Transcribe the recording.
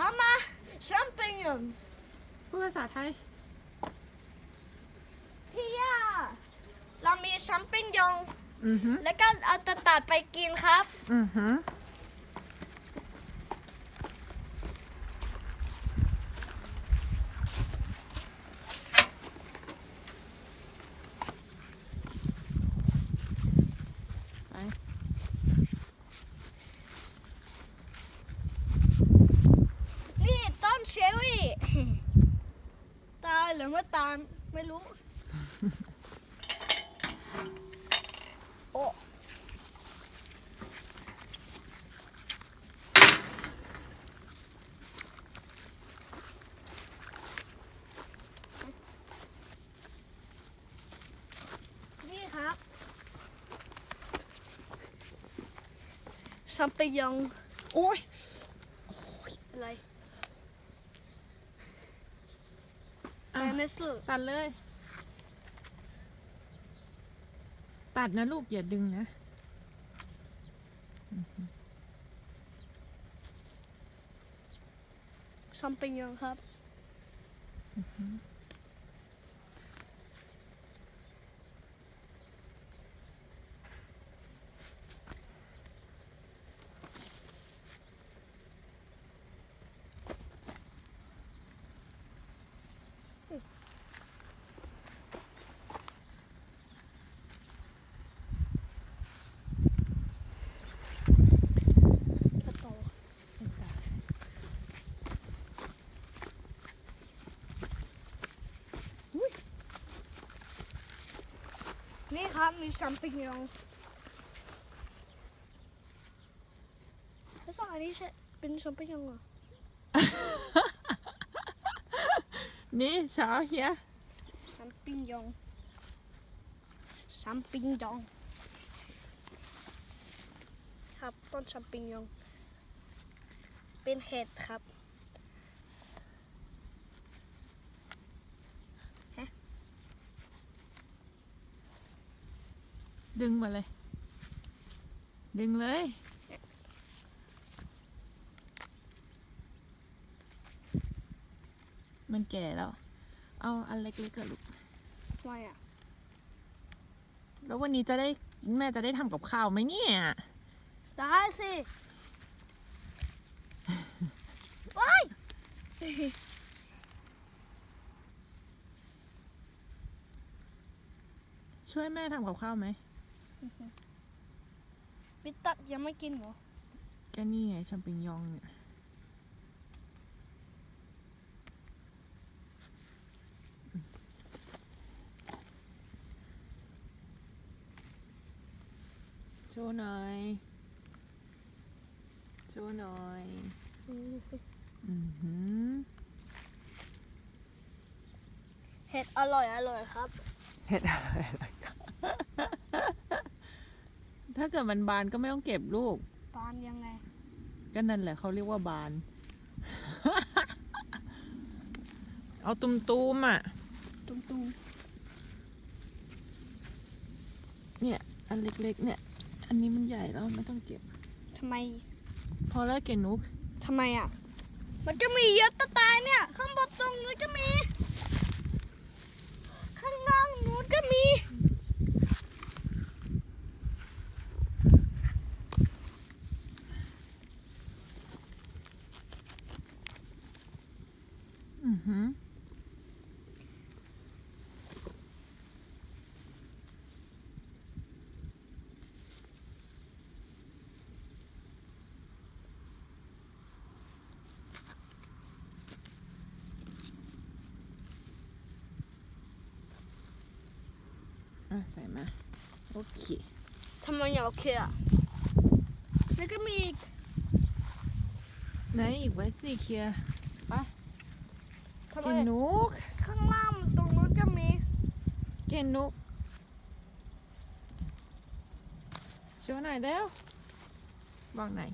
Hamma champignons. พูดภาษาไทย พี่ย่าเรามีแชมปิญญอง อือฮึแล้วก็เอาตะตัดไปกินครับ อือฮึไป นี่ต้นเชอรี่ ตาย หรือไม่ตายไม่รู้ โอ้นี่ครับแชมปิญญองโอ้ยอะไร อะแบนสลตัดเลย ตัดนะลูกอย่าดึงนะแชมปิญญองครับ กระโต นี่ครับมีแชมปิญญองแล้วสองอันนี้ใช่เป็นแชมปิญญองเหรอนี่เช้าเฮียแชมปิญญองแชมปิญญองครับต้นแชมปิญญอง เป็นเห็ดครับ ดึงมาเลย ดึงเลย มันแก่แล้ว เอาอันเล็กๆกับลูกทำไมอะ แล้ววันนี้จะได้แม่จะได้ทำกับข้าวไหมเนี่ย ได้สิว้ายช่วยแม่ทำกับข้าวไหม บิตักยังไม่กินเหรอก็นี่ไงแชมปิญญองเนี่ยโชว์หน่อยโชว์หน่อยอือหือเห็ดอร่อยอร่อยครับ เห็ดอะไรอะไรครับ ถ้าเกิดมันบานก็ไม่ต้องเก็บลูก ปานยังไง ก็นั่นแหละเขาเรียกว่าบาน เอาตุ่มๆอะ ตุ้มตุ้มเนี่ย อันเล็กๆ เนี่ย อันนี้มันใหญ่แล้วไม่ต้องเก็บทำไมพอแล้วเกนุก ทำไมอะ มันจะมีเยอะตะตายเนี่ย ข้างบนตรงนู้นก็มี ข้างล่างนู้นก็มี อือหืออะใส่มาโอเคทำไมอย่าโอเคอะแล้วก็มีอีกไหนอีกไว้สิเคลียร์ ทำไมเกนุกข้างล่างตรงนู้นก็มีเกนุกโชว์หน่อยแล้วบอกไหนอย